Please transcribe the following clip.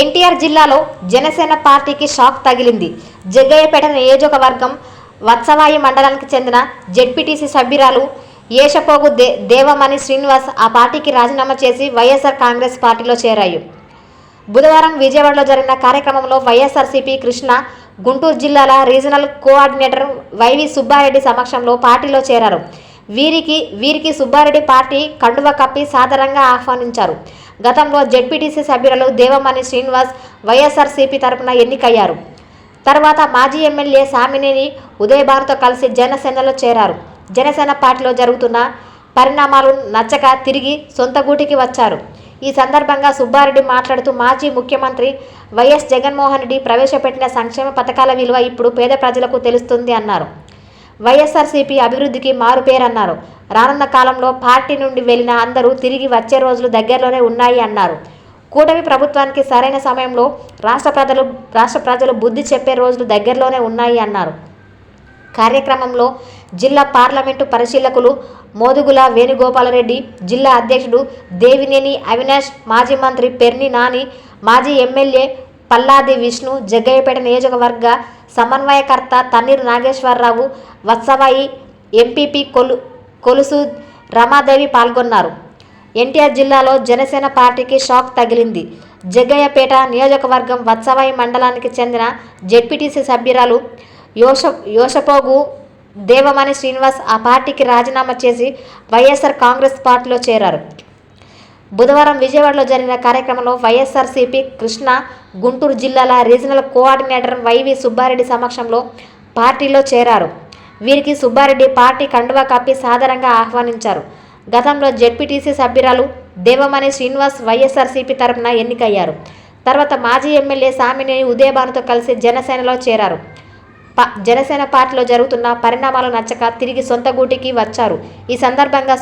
ఎన్టీఆర్ జిల్లాలో జనసేన పార్టీకి షాక్ తగిలింది. జగ్గయ్యపేట నియోజకవర్గం వత్సవాయి మండలానికి చెందిన జెడ్పీటీసీ సభ్యురాలు ఏషపోగు దే దేవమణి శ్రీనివాస్ ఆ పార్టీకి రాజీనామా చేసి వైఎస్ఆర్ కాంగ్రెస్ పార్టీలో చేరాయి. బుధవారం విజయవాడలో జరిగిన కార్యక్రమంలో వైఎస్ఆర్సీపీ కృష్ణ గుంటూరు జిల్లాల రీజనల్ కోఆర్డినేటర్ వైవి సుబ్బారెడ్డి సమక్షంలో పార్టీలో చేరారు. వీరికి వీరికి సుబ్బారెడ్డి పార్టీ కండువ కప్పి సాదరంగా ఆహ్వానించారు. గతంలో జెడ్పీటీసీ సభ్యురాలు దేవమణి శ్రీనివాస్ వైఎస్ఆర్సీపీ తరపున ఎన్నికయ్యారు. తర్వాత మాజీ ఎమ్మెల్యే సామినేని ఉదయభానుతో కలిసి జనసేనలో చేరారు. జనసేన పార్టీలో జరుగుతున్న పరిణామాలు నచ్చక తిరిగి సొంత గూటికి వచ్చారు. ఈ సందర్భంగా సుబ్బారెడ్డి మాట్లాడుతూ మాజీ ముఖ్యమంత్రి వైఎస్ జగన్మోహన్ రెడ్డి ప్రవేశపెట్టిన సంక్షేమ పథకాల విలువ ఇప్పుడు పేద ప్రజలకు తెలుస్తుంది అన్నారు. వైఎస్ఆర్సీపీ అభివృద్ధికి మారుపేరన్నారు రానున్న కాలంలో పార్టీ నుండి వెళ్ళిన అందరూ తిరిగి వచ్చే రోజులు దగ్గరలోనే ఉన్నాయి అన్నారు. కూటమి ప్రభుత్వానికి సరైన సమయంలో రాష్ట్ర ప్రజలు రాష్ట్ర ప్రజలు బుద్ధి చెప్పే రోజులు దగ్గరలోనే ఉన్నాయి అన్నారు. కార్యక్రమంలో జిల్లా పార్లమెంటు పరిశీలకులు మోదుగుల వేణుగోపాలరెడ్డి జిల్లా అధ్యక్షుడు దేవినేని అవినాష్ మాజీ మంత్రి పెర్ని నాని మాజీ ఎమ్మెల్యే పల్లాది విష్ణు జగ్గయ్యపేట నియోజకవర్గ సమన్వయకర్త తన్నీరు నాగేశ్వరరావు వత్సవాయి ఎంపీపీ కొలు కొలుసు రమాదేవి పాల్గొన్నారు. ఎన్టీఆర్ జిల్లాలో జనసేన పార్టీకి షాక్ తగిలింది. జగ్గయ్యపేట నియోజకవర్గం వత్సవాయి మండలానికి చెందిన జెడ్పీటీసీ సభ్యురాలు యోష యోషపోగు దేవమణి శ్రీనివాస్ ఆ పార్టీకి రాజీనామా చేసి వైఎస్ఆర్ కాంగ్రెస్ పార్టీలో చేరారు. బుధవారం విజయవాడలో జరిగిన కార్యక్రమంలో వైఎస్ఆర్సీపీ కృష్ణ గుంటూరు జిల్లాల రీజనల్ కోఆర్డినేటర్ వైవి సుబ్బారెడ్డి సమక్షంలో పార్టీలో చేరారు. వీరికి సుబ్బారెడ్డి పార్టీ కండువా కప్పి సాధారణంగా ఆహ్వానించారు. గతంలో జెడ్పీటీసీ సభ్యురాలు దేవమణి శ్రీనివాస్ వైఎస్ఆర్సీపీ తరపున ఎన్నికయ్యారు. తర్వాత మాజీ ఎమ్మెల్యే సామినేని ఉదయభానుతో కలిసి జనసేనలో చేరారు. ప జనసేన పార్టీలో జరుగుతున్న పరిణామాలు నచ్చక తిరిగి సొంత గూటికి వచ్చారు. ఈ సందర్భంగా